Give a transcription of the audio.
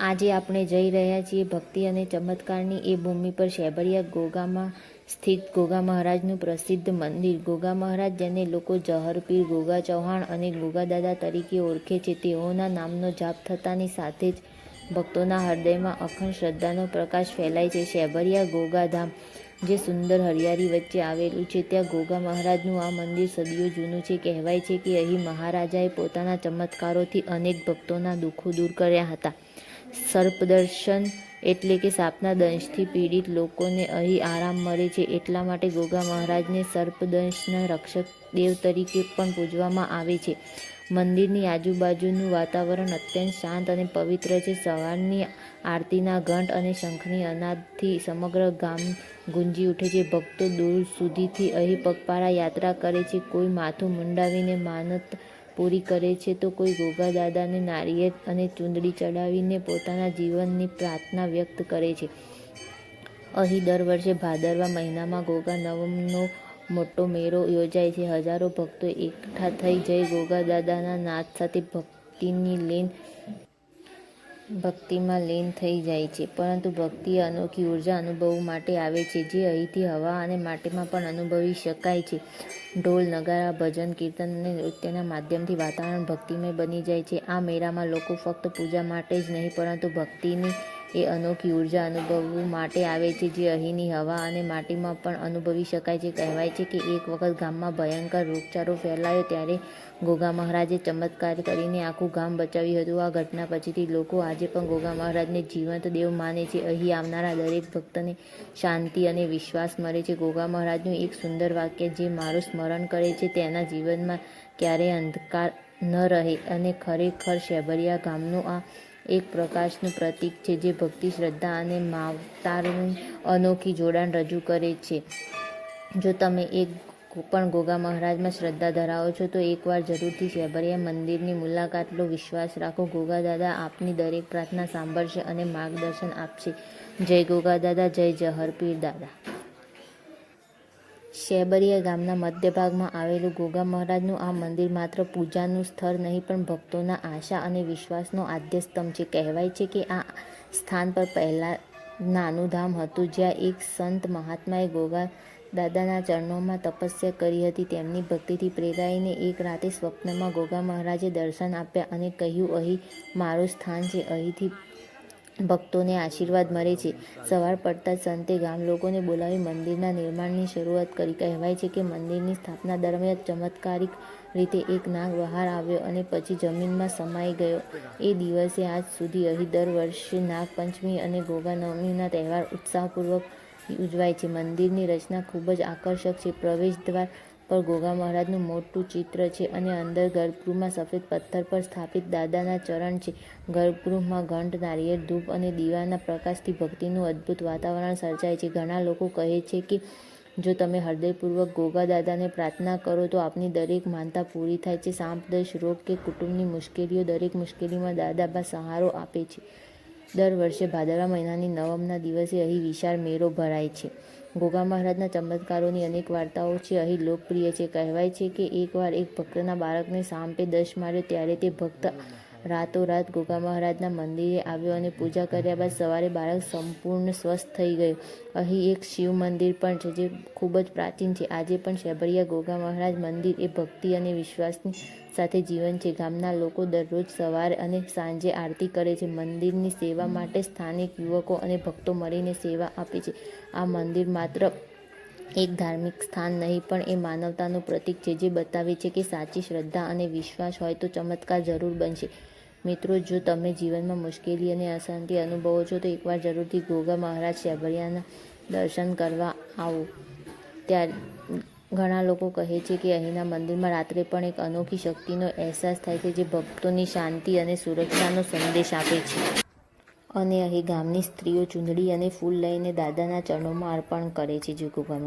આજે આપણે જઈ રહ્યા છીએ ભક્તિ અને ચમત્કારની એ ભૂમિ પર શેબરિયા ગોગામાં સ્થિત ગોગા મહારાજનું પ્રસિદ્ધ મંદિર. ગોગા મહારાજ જેને લોકો જહરપીર, ગોગા ચૌહાણ અને ગોગાદાદા તરીકે ઓળખે છે, તેઓના નામનો જાપ થતાની સાથે જ ભક્તોના હૃદયમાં અખંડ શ્રદ્ધાનો પ્રકાશ ફેલાય છે. શેભરિયા ગોગાધામ, જે સુંદર હરિયાળી વચ્ચે આવેલું છે, ત્યાં ગોગા મહારાજનું આ મંદિર સદીઓ જૂનું છે. કહેવાય છે કે અહીં મહારાજાએ પોતાના ચમત્કારોથી અનેક ભક્તોના દુઃખો દૂર કર્યા હતા. સર્પદર્શન એટલે કે સાપના દંશથી પીડિત લોકોને અહીં આરામ મળે છે. એટલા માટે ગોગા મહારાજને સર્પદંશના રક્ષક દેવ તરીકે પણ પૂજવામાં આવે છે. મંદિરની આજુબાજુનું વાતાવરણ અત્યંત શાંત અને પવિત્ર છે. સવારની આરતીના ઘંટ અને શંખની અનાદથી સમગ્ર ગામ ગુંજી ઉઠે છે. ભક્તો દૂર સુધીથી અહીં પગપાળા યાત્રા કરે છે. કોઈ માથું મુંડાવીને માનત પૂરી કરે છે તો કોઈ ગોગા દાદાને નારિયેળ અને ચૂંદડી ચડાવીને પોતાના જીવનની પ્રાર્થના વ્યક્ત કરે છે. અહીં દર વર્ષે ભાદરવા મહિનામાં ગોગા નવમનો મોટો મેળો યોજાય છે. હજારો ભક્તો એકઠા થઈ જઈ ગોગા દાદાના નાદ સાથે ભક્તિની લીન ભક્તિમાં લીન થઈ જાય છે. પરંતુ ભક્તિ અનોખી ઊર્જા અનુભવ માટે આવે છે, જે અહીંથી હવા અને માટીમાં પણ અનુભવી શકાય છે. ઢોલ, નગારા, ભજન, કીર્તન અને નૃત્યના માધ્યમથી વાતાવરણ ભક્તિમય બની જાય છે. આ મેળામાં લોકો ફક્ત પૂજા માટે જ નહીં, પરંતુ ભક્તિની એ અનોખી ઊર્જા અનુભવવા માટે આવે છે, જે અહીંની હવા અને માટીમાં પણ અનુભવી શકાય છે. કહેવાય છે કે એક વખત ગામમાં ભયંકર રોગચાળો ફેલાયો ત્યારે ગોગા મહારાજે ચમત્કાર કરીને આખું ગામ બચાવ્યું હતું. આ ઘટના પછીથી લોકો આજે પણ ગોગા મહારાજને જીવંત દેવ માને છે. અહીં આવનારા દરેક ભક્તને શાંતિ અને વિશ્વાસ મળે છે. ગોગા મહારાજનું એક સુંદર વાક્ય જે મારું સ્મરણ કરે છે, તેના જીવનમાં ક્યારેય અંધકાર ન રહે. અને ખરેખર શેભરિયા ગામનું આ એક પ્રકાશનું પ્રતીક છે જે ભક્તિ, શ્રદ્ધા અને માવતારનું અનોખી જોડાણ રજૂ કરે છે. જો તમે એક પણ ગોગા મહારાજમાં શ્રદ્ધા ધરાવો છો, તો એકવાર જરૂરથી શેભરિયા મંદિરની મુલાકાત લો વિશ્વાસ રાખો. ગોગા દાદા આપની દરેક પ્રાર્થના સાંભળશે અને માર્ગદર્શન આપશે. જય ગોગા દાદા, જય જહરપીર દાદા. શેબરિયા ગામના મધ્ય ભાગમાં આવેલું ગોગા મહારાજનું આ મંદિર માત્ર પૂજાનું સ્થળ નહીં, પણ ભક્તોના આશા અને વિશ્વાસનો આદ્યસ્તંભ છે. કહેવાય છે કે આ સ્થાન પર પહેલાં નાનું ધામ હતું, જ્યાં એક સંત મહાત્માએ ગોગા દાદાના ચરણોમાં તપસ્યા કરી હતી. તેમની ભક્તિથી પ્રેરાઈને એક રાતે સ્વપ્નમાં ગોગા મહારાજે દર્શન આપ્યા અને કહ્યું, અહીં મારું સ્થાન છે. અહીંથી ભક્તોને આશીર્વાદ મળે છે. સવાર પડતા સંતે ગામ લોકોને બોલાવી મંદિરના નિર્માણની શરૂઆત કરી. કહેવાય છે કે મંદિરની સ્થાપના દરમિયાન ચમત્કારિક રીતે એક નાગ બહાર આવ્યો અને પછી જમીનમાં સમાઈ ગયો. એ દિવસે આજ સુધી અહીં દર વર્ષે નાગપંચમી અને ગોગા નવમીના તહેવાર ઉત્સાહપૂર્વક ઉજવાય છે. મંદિરની રચના ખૂબ જ આકર્ષક છે. પ્રવેશ દ્વાર પર ગોગા મહારાજનું મોટું ચિત્ર છે અને અંદર ગર્ભગૃહમાં સફેદ પથ્થર પર સ્થાપિત દાદાના ચરણ છે. ગર્ભગૃહમાં ઘંટ, નારિયેળ, ધૂપ અને દીવાના પ્રકાશથી ભક્તિનું અદ્ભુત વાતાવરણ સર્જાય છે. ઘણા લોકો કહે છે કે, જો તમે હૃદયપૂર્વક ગોગા દાદાને પ્રાર્થના કરો તો આપની દરેક માનતા પૂરી થાય છે. સાંપદશ રોગ કે કુટુંબની મુશ્કેલીઓ દરેક મુશ્કેલીમાં દાદાબા સહારો આપે છે. દર વર્ષે ભાદરવા મહિનાની નવમના દિવસે અહીં વિશાળ મેળો ભરાય છે. ગોગા મહારાજના ચમત્કારોની અનેક વાર્તાઓ છે. અહીં લોકપ્રિય છે. કહેવાય છે કે એકવાર એક ભક્તના બાળકને સાંપે દશ માર્યો ત્યારે તે ભક્ત રાતોરાત ગોગા મહારાજના મંદિરે આવ્યો અને પૂજા કર્યા બાદ સવારે બાળક સંપૂર્ણ સ્વસ્થ થઈ ગયું. અહીં એક શિવ મંદિર પણ છે જે ખૂબ જ પ્રાચીન છે. આજે પણ શેભરિયા ગોગા મહારાજ મંદિર એ ભક્તિ અને વિશ્વાસની સાથે જીવન છે. ગામના લોકો દરરોજ સવારે અને સાંજે આરતી કરે છે. મંદિરની સેવા માટે સ્થાનિક યુવકો અને ભક્તો મળીને સેવા આપે છે. આ મંદિર માત્ર એક ધાર્મિક સ્થાન નહીં, પણ એ માનવતાનું પ્રતીક છે, જે બતાવે છે કે સાચી શ્રદ્ધા અને વિશ્વાસ હોય તો ચમત્કાર જરૂર બનશે. મિત્રો, જો તમે જીવનમાં મુશ્કેલી અને અશાંતિ અનુભવો છો, તો એકવાર જરૂરથી ગોગા મહારાજ શેભરિયાના દર્શન કરવા આવો. ત્યારે ઘણા લોકો કહે છે કે અહીંના મંદિરમાં રાત્રે પણ એક અનોખી શક્તિનો અહેસાસ થાય છે, જે ભક્તોની શાંતિ અને સુરક્ષાનો સંદેશ આપે છે. અને અહીં ગામની સ્ત્રીઓ ચૂંદડી અને ફૂલ લઈને દાદાના ચરણોમાં અર્પણ કરે છે, જે ગોગા